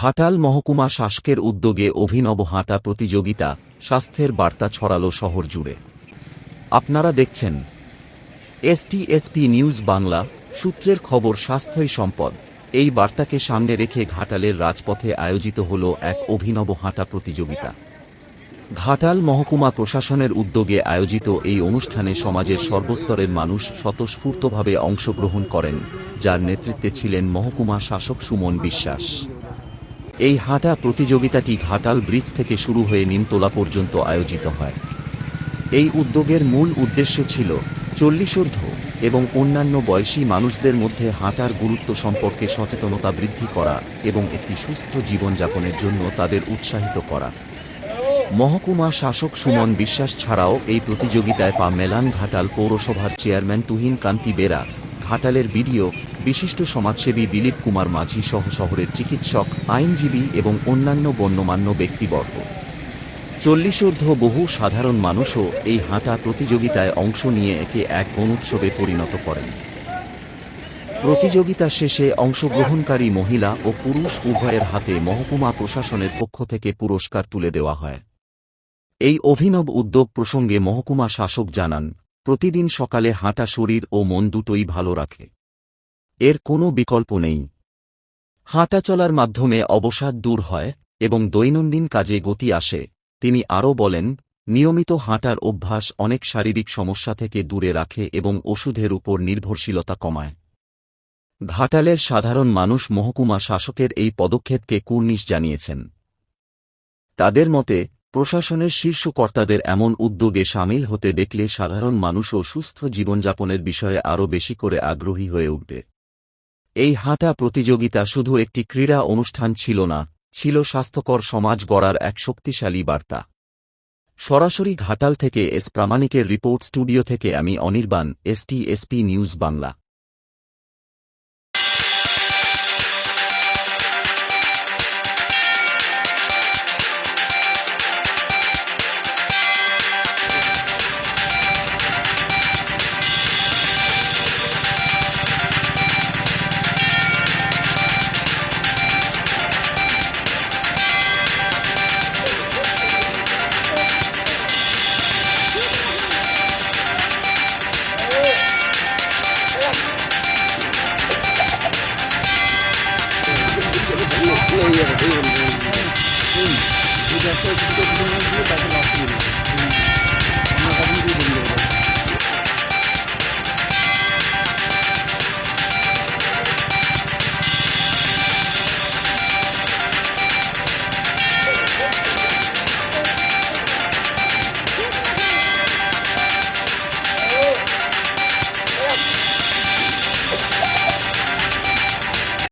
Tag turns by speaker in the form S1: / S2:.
S1: ঘাটাল মহকুমা শাসকের উদ্যোগে অভিনব হাঁটা প্রতিযোগিতা স্বাস্থ্যের বার্তা ছড়ালো শহর জুড়ে। আপনারা দেখছেন এসটিএসপি নিউজ বাংলা, সূত্রের খবর স্বাস্থ্যই সম্পদ। এই বার্তাকে সামনে রেখে ঘাটালের রাজপথে আয়োজিত হল এক অভিনব হাঁটা প্রতিযোগিতা। ঘাটাল মহকুমা প্রশাসনের উদ্যোগে আয়োজিত এই অনুষ্ঠানে সমাজের সর্বস্তরের মানুষ স্বতঃস্ফূর্তভাবে অংশগ্রহণ করেন, যার নেতৃত্বে ছিলেন মহকুমা শাসক সুমন বিশ্বাস। এই হাঁটা প্রতিযোগিতাটি ঘাটাল ব্রিজ থেকে শুরু হয়ে নিমতলা পর্যন্ত আয়োজিত হয়। এই উদ্যোগের মূল উদ্দেশ্য ছিল চল্লিশোর্ধ্ব এবং অন্যান্য বয়সী মানুষদের মধ্যে হাঁটার গুরুত্ব সম্পর্কে সচেতনতা বৃদ্ধি করা এবং একটি সুস্থ জীবনযাপনের জন্য তাদের উৎসাহিত করা। মহকুমা শাসক সুমন বিশ্বাস ছাড়াও এই প্রতিযোগিতায় পা মেলান ঘাটাল পৌরসভার চেয়ারম্যান তুহিন কান্তি বেরা, ঘাটালের বিডিও বিশিষ্ট সমাজসেবী দিলীপ কুমার মাঝি সহ শহরের চিকিৎসক, আইনজীবী এবং অন্যান্য গণ্যমান্য ব্যক্তিবর্গ। চল্লিশোর্ধ্ব বহু সাধারণ মানুষও এই হাঁটা প্রতিযোগিতায় অংশ নিয়ে একে এক গণোৎসবে পরিণত করেন। প্রতিযোগিতা শেষে অংশগ্রহণকারী মহিলা ও পুরুষ উভয়ের হাতে মহকুমা প্রশাসনের পক্ষ থেকে পুরস্কার তুলে দেওয়া হয়। এই অভিনব উদ্যোগ প্রসঙ্গে মহকুমা শাসক জানান, প্রতিদিন সকালে হাঁটা শরীর ও মন দুটোই ভালো রাখে। এর কোনো বিকল্প নেই। হাঁটা চলার মাধ্যমে অবসাদ দূর হয় এবং দৈনন্দিন কাজে গতি আসে। তিনি আরও বলেন, নিয়মিত হাঁটার অভ্যাস অনেক শারীরিক সমস্যা থেকে দূরে রাখে এবং ওষুধের উপর নির্ভরশীলতা কমায়। ঘাটালের সাধারণ মানুষ মহকুমা শাসকের এই পদক্ষেপকে কুর্নিশ জানিয়েছেন। তাদের মতে, প্রশাসনের শীর্ষ কর্তাদের এমন উদ্যোগে সামিল হতে দেখলে সাধারণ মানুষও সুস্থ জীবনযাপনের বিষয়ে আরও বেশি করে আগ্রহী হয়ে উঠবে। এই হাঁটা প্রতিযোগিতা শুধু একটি ক্রীড়া অনুষ্ঠান ছিল না, ছিল স্বাস্থ্যকর সমাজ গড়ার এক শক্তিশালী বার্তা। সরাসরি ঘাটাল থেকে এস প্রামাণিকের রিপোর্ট স্টুডিও থেকে আমি Anirban STSP news Bangla. tá de nosso